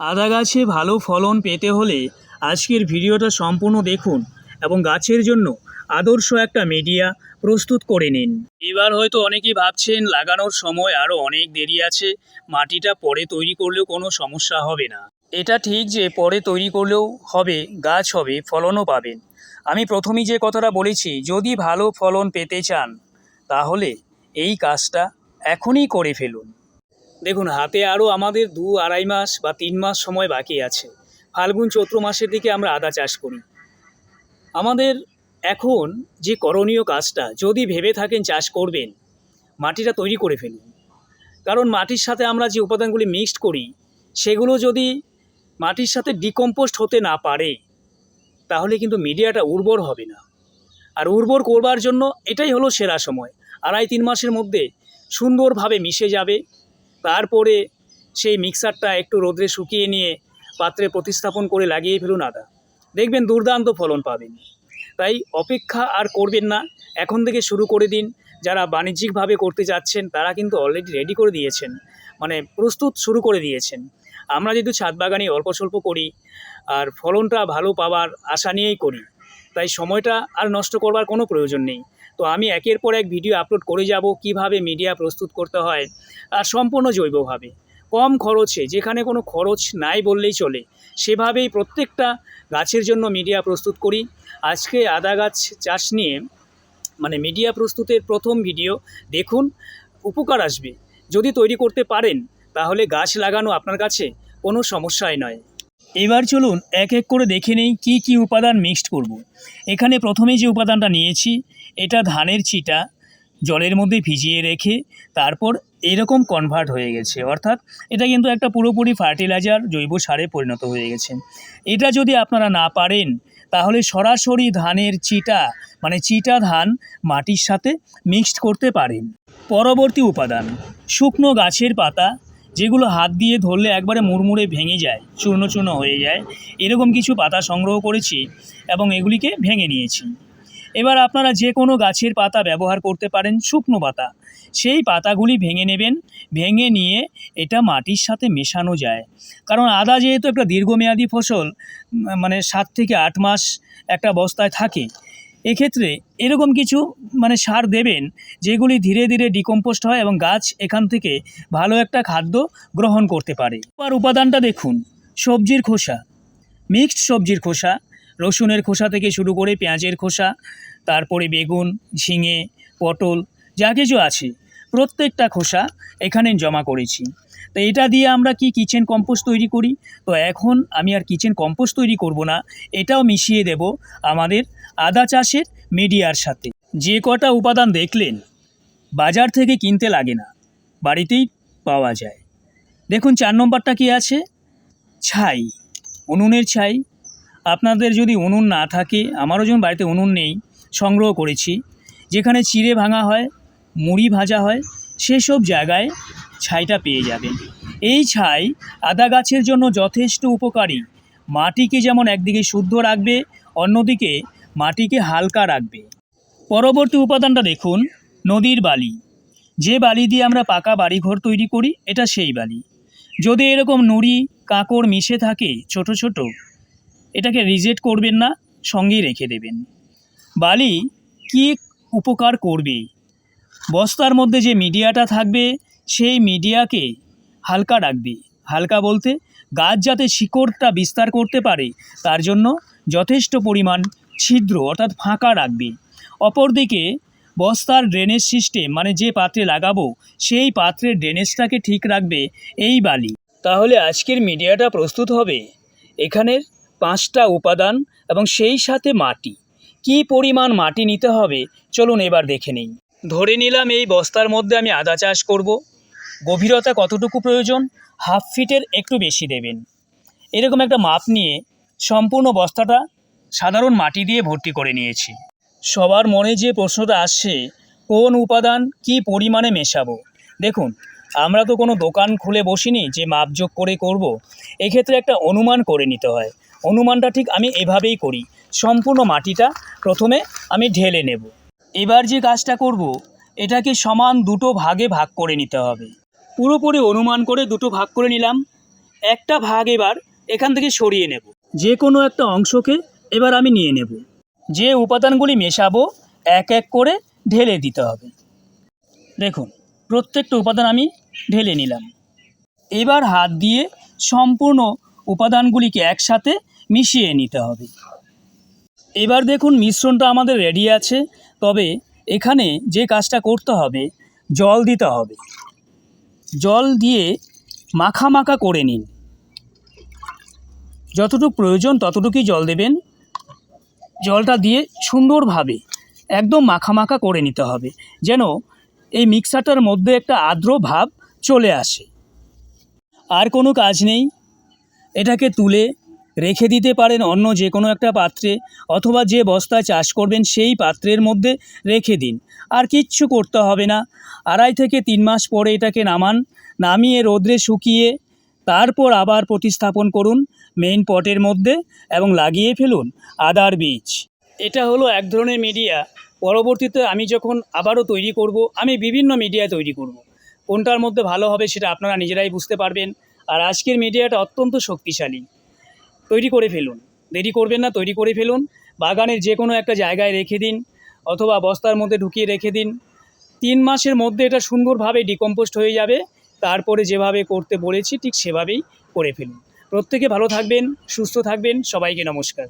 আদা গাছে ভালো ফলন পেতে হলে আজকের ভিডিওটা সম্পূর্ণ দেখুন এবং গাছের জন্য আদর্শ একটা মিডিয়া প্রস্তুত করে নিন। এবার হয়তো অনেকেই ভাবছেন লাগানোর সময় আরও অনেক দেরি আছে, মাটিটা পরে তৈরি করলেও কোনো সমস্যা হবে না। এটা ঠিক যে পরে তৈরি করলেও হবে, গাছ হবে, ফলনও পাবেন। আমি প্রথমেই যে কথাটা বলেছি, যদি ভালো ফলন পেতে চান, তাহলে এই কাজটা এখনই করে ফেলুন। দেখুন, হাতে আরও আমাদের দু আড়াই মাস বা তিন মাস সময় বাকি আছে। ফাল্গুন চৈত্র মাসের দিকে আমরা আদা চাষ করি। আমাদের এখন যে করণীয় কাজটা, যদি ভেবে থাকেন চাষ করবেন, মাটিটা তৈরি করে ফেলুন। কারণ মাটির সাথে আমরা যে উপাদানগুলি মিক্সড করি, সেগুলো যদি মাটির সাথে ডিকম্পোস্ট হতে না পারে, তাহলে কিন্তু মিডিয়াটা উর্বর হবে না। আর উর্বর করবার জন্য এটাই হলো সেরা সময়। আড়াই তিন মাসের মধ্যে সুন্দরভাবে মিশে যাবে। তারপরে সেই মিক্সারটা একটু রোদ্রে শুকিয়ে নিয়ে পাত্রে প্রতিস্থাপন করে লাগিয়ে ফেলুন আদা। দেখবেন দুর্দান্ত ফলন পাবেন। তাই অপেক্ষা আর করবেন না। এখন থেকে শুরু করে দিন। যারা বাণিজ্যিকভাবে করতে যাচ্ছেন, তারা কিন্তু অলরেডি রেডি করে দিয়েছেন। মানে প্রস্তুত শুরু করে দিয়েছেন। আমরা যেহেতু ছাদ বাগানে অল্প স্বল্প করি, আর ফলনটা ভালো পাওয়ার আশা নিয়েই করি। তাই সময়টা আর নষ্ট করবার কোনো প্রয়োজন নেই। তো আমি একের পর এক ভিডিও আপলোড করে যাব কীভাবে মিডিয়া প্রস্তুত করতে হয় আর সম্পূর্ণ জৈবভাবে। কম খরচে, যেখানে কোনো খরচ নাই বললেই চলে, সেভাবেই প্রত্যেকটা গাছের জন্য মিডিয়া প্রস্তুত করি। আজকে আদা গাছ চাষ নিয়ে মানে মিডিয়া প্রস্তুতের প্রথম ভিডিও দেখুন, উপকার আসবে। যদি তৈরি করতে পারেন, তাহলে গাছ লাগানো আপনার কাছে কোনো সমস্যাই নয়। এবার চলুন এক এক করে দেখে নেই কী কী উপাদান মিক্সড করব। এখানে প্রথমে যে উপাদানটা নিয়েছি, এটা ধানের চিটা, জলের মধ্যে ভিজিয়ে রেখে তারপর এরকম কনভার্ট হয়ে গেছে। অর্থাৎ এটা কিন্তু একটা পুরোপুরি ফার্টিলাইজার জৈব সারে পরিণত হয়ে গেছে। এটা যদি আপনারা না পারেন, তাহলে সরাসরি ধানের চিটা মানে চিটা ধান মাটির সাথে মিক্সড করতে পারেন। পরবর্তী উপাদান, শুকনো গাছের পাতা যেগুলো হাত দিয়ে ধরলে একবারে মুড়মুড়ে ভেঙে যায়, চূর্ণ চূর্ণ হয়ে যায়, এরকম কিছু পাতা সংগ্রহ করেছি এবং এগুলিকে ভেঙে নিয়েছি। এবার আপনারা যে কোনো গাছের পাতা ব্যবহার করতে পারেন, শুকনো পাতা। সেই পাতাগুলি ভেঙে নেবেন, ভেঙে নিয়ে এটা মাটির সাথে মেশানো যায়। কারণ আদা যেহেতু একটা দীর্ঘমেয়াদী ফসল মানে সাত থেকে আট মাস একটা বস্তায় থাকে এক্ষেত্রে এরকম কিছু মানে সার দেবেন, যেগুলি ধীরে ধীরে ডিকম্পোস্ট হয় এবং গাছ এখান থেকে ভালো একটা খাদ্য গ্রহণ করতে পারে। আর উপাদানটা দেখুন, সবজির খোসা। মিক্সড সবজির খোসা, রসুনের খোসা থেকে শুরু করে পেঁয়াজের খোসা, তারপরে বেগুন, ঝিঙে, পটল, যা কিছু আছে। প্রত্যেকটা খোসা এখানে জমা করেছি। তো এটা দিয়ে আমরা কি কিচেন কম্পোস্ট তৈরি করি? তো এখন আমি আর কিচেন কম্পোস্ট তৈরি করব না, এটাও মিশিয়ে দেব আমাদের আদা চাষের মিডিয়ার সাথে। যে কটা উপাদান দেখলেন, বাজার থেকে কিনতে লাগে না, বাড়িতেই পাওয়া যায়। দেখুন, চার নম্বরটা কি আছে? ছাই, উনুনের ছাই। আপনাদের যদি উনুন না থাকে, আমারও যেমন বাড়িতে উনুন নেই, সংগ্রহ করেছি। যেখানে চিড়ে ভাঙা হয় মুড়ি ভাজা হয়, সেসব জায়গায় ছাইটা পেয়ে যাবেন এই ছাই আদা গাছের জন্য যথেষ্ট উপকারী। মাটিকে যেমন একদিকে শুদ্ধ রাখবে, অন্যদিকে মাটিকে হালকা রাখবে। পরবর্তী উপাদানটা দেখুন, নদীর বালি। যে বালি দিয়ে আমরা পাকা বাড়িঘর তৈরি করি, এটা সেই বালি। যদি এরকম নুড়ি, কাঁকড় মিশে থাকে, ছোট ছোট, এটাকে রিজেক্ট করবেন না, সঙ্গেই রেখে দেবেন। বালি কি উপকার করবে? বস্তার মধ্যে যে মিডিয়াটা থাকবে, সেই মিডিয়াকে হালকা রাখবে হালকা বলতে গাছ যাতে শিকড়টা বিস্তার করতে পারে, তার জন্য যথেষ্ট পরিমাণ ছিদ্র অর্থাৎ ফাঁকা রাখবে। অপরদিকে বস্তার ড্রেনেজ সিস্টেম মানে যে পাত্রে লাগাবো, সেই পাত্রের ড্রেনেজটাকে ঠিক রাখবে এই বালি। তাহলে আজকের মিডিয়াটা প্রস্তুত হবে? এখানের পাঁচটা উপাদান এবং সেই সাথে মাটি। কি পরিমাণ মাটি নিতে হবে? চলুন এবার দেখে নিই। ধরে নিলাম এই বস্তার মধ্যে আমি আদা চাষ করব। গভীরতা কতটুকু প্রয়োজন? হাফ ফিটের একটু বেশি দেবেন। এরকম একটা মাপ নিয়ে সম্পূর্ণ বস্তাটা সাধারণ মাটি দিয়ে ভর্তি করে নিয়েছি। সবার মনে যে প্রশ্নটা আসছে, কোন উপাদান কি পরিমাণে মেশাবো? দেখুন, আমরা তো কোনো দোকান খুলে বসিনি যে মাপযোগ করে করব। এক্ষেত্রে একটা অনুমান করে নিতে হয়। অনুমানটা ঠিক আমি এভাবেই করি। সম্পূর্ণ মাটিটা প্রথমে আমি ঢেলে নেব। এবার যে কাজটা করব, এটাকে সমান দুটো ভাগে ভাগ করে নিতে হবে। পুরোপুরি অনুমান করে দুটো ভাগ করে নিলাম। একটা ভাগ এবার এখান থেকে সরিয়ে নেব। যে কোনো একটা অংশকে এবার আমি নিয়ে নেব। যে উপাদানগুলি মেশাবো, এক এক করে ঢেলে দিতে হবে। দেখুন, প্রত্যেকটা উপাদান আমি ঢেলে নিলাম। এবার হাত দিয়ে সম্পূর্ণ উপাদানগুলিকে একসাথে মিশিয়ে নিতে হবে। এবার দেখুন মিশ্রণটা আমাদের রেডি আছে, তবে এখানে যে কাজটা করতে হবে, জল দিতে হবে। জল দিয়ে মাখা মাখা করে নিন। যতটুকু প্রয়োজন ততটুকুই জল দেবেন। জলটা দিয়ে সুন্দরভাবে একদম মাখা মাখা করে নিতে হবে, যেন এই মিক্সারটার মধ্যে একটা আর্দ্র ভাব চলে আসে। আর কোনো কাজ নেই। এটাকে তুলে রেখে দিতে পারেন অন্য যে কোনো একটা পাত্রে অথবা যে বস্তায় চাষ করবেন সেই পাত্রের মধ্যে রেখে দিন। আর কিচ্ছু করতে হবে না। আড়াই থেকে তিন মাস পরে এটাকে নামান, নামিয়ে রোদ্রে শুকিয়ে তারপর আবার প্রতিস্থাপন করুন মেইন পটের মধ্যে এবং লাগিয়ে ফেলুন আদার বীজ। এটা হলো এক ধরনের মিডিয়া পরবর্তীতে আমি যখন আবারও তৈরি করব, আমি বিভিন্ন মিডিয়া তৈরি করব। কোনটার মধ্যে ভালো হবে সেটা আপনারা নিজেরাই বুঝতে পারবেন। আর আজকের মিডিয়াটা অত্যন্ত শক্তিশালী। তৈরি করে ফেলুন। দেরি করবেন না, তৈরি করে ফেলুন। বাগানের যে কোনো একটা জায়গায় রেখে দিন অথবা বস্তার মধ্যে ঢুকিয়ে রেখে দিন। তিন মাসের মধ্যে এটা সুন্দরভাবে ডিকম্পোস্ট হয়ে যাবে। তারপরে যেভাবে করতে বলেছি ঠিক সেভাবেই করে ফেলুন। প্রত্যেকে ভালো থাকবেন, সুস্থ থাকবেন। সবাইকে নমস্কার।